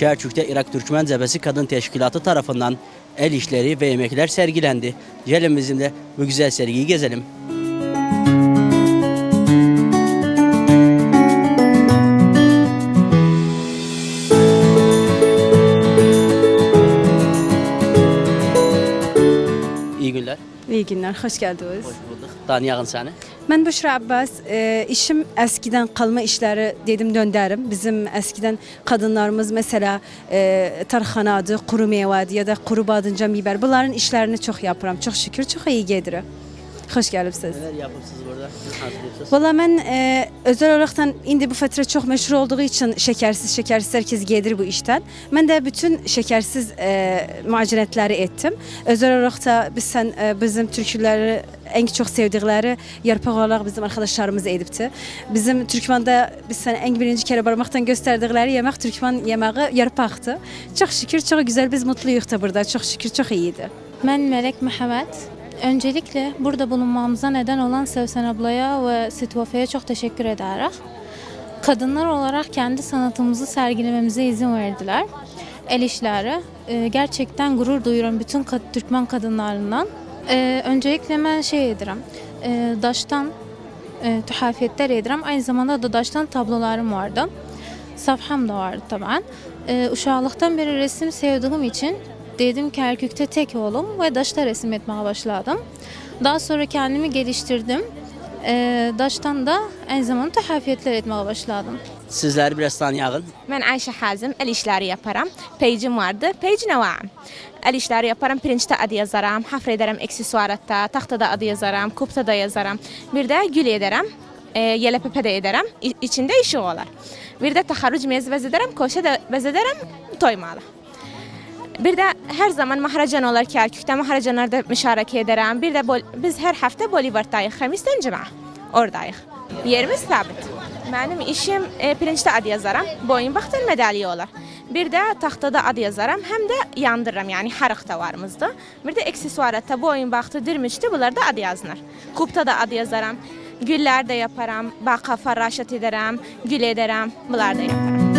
Kerkük'te Irak Türkmen Cebesi Kadın Teşkilatı tarafından el işleri ve yemekler sergilendi. Gelin bizimle bu güzel sergiyi gezelim. İyi günler, hoş geldiniz. Hoş bulduk. Tanıyalım seni. Ben Büşra Abbas. E, işim eskiden kalma işleri dedim döndərim. Bizim eskiden kadınlarımız mesela e, tarxanadı, kuru meyvədi ya da kuru badıncan biber. Bunların işlerini çok yapıram. Çok şükür, çok iyi gedir. Hoş gelipsiz. Neler yapırsınız burada? Valla ben e, özel olaraktan indi bu fətrə çox məşhur olduğu için şekersiz şekersiz herkes gelir bu işten. Ben de bütün şekersiz e, macunetleri ettim. Özel olarak da biz sen e, bizim türküleri en çok sevdikleri yarpaq olarak bizim arkadaşlarımız edipti. Bizim Türkmanda biz sen en birinci kere barmaktan gösterdikleri yemek Türkmen yemeği yarpaqtı. Çok şükür çok güzel biz mutluyuz da burada. Çok şükür çok iyiydi. Ben Melek Mehmet. Öncelikle burada bulunmamıza neden olan Sevsen ablaya ve Sitvafe'ye çok teşekkür ederiz. Kadınlar olarak kendi sanatımızı sergilememize izin verdiler. El işleri. e, gerçekten gurur duyuyorum bütün Türkmen kadınlarından. E, öncelikle ben şey edirəm, e, daştan e, tuhafiyetler edirəm. Aynı zamanda da daştan tablolarım vardı. Safham da vardı tabii. E, uşaqlıqdan beri resim sevdiğim için dedim ki Erkük'te tek oğlum ve daşta resim etmeye başladım. Daha sonra kendimi geliştirdim. E, daştan da aynı zamanda tuhafiyetler etmeye başladım. Sizleri biraz tanıyalım. Ben Ayşe Hazım, el işleri yaparım. Page'im vardı. Page ne var? El işleri yaparım. Pirinçte adı yazarım. Hafra ederim aksesuaratta. Tahtada adı yazarım. Kupta da yazarım. Bir de gül ederim. E, yelepepe de ederim. İ- içinde işi olar. Bir de taharruc mezi bez ederim. Koşa da bez ederim. Toymalı. Bir de her zaman ki Erkük'te mahracanlarda müşareke ederim. Bir bol, biz her hafta Bolivar'dayız. Hamis'ten cuma. Oradayız. Yerimiz sabit. Benim işim e, pirinçte ad yazaram. Boyun baxtın medalya olar. Bir de taxtada ad yazaram. Hem de yandırıram. Yani harıq da varımızda. Bir de aksesuaratda boyun baxtı, dirmişti. Bunlar da ad yazılır. Kupta da ad yazaram. Güller de yaparam. Baqa farraşat ederim. Gül ederim. Bunlar da yaparam.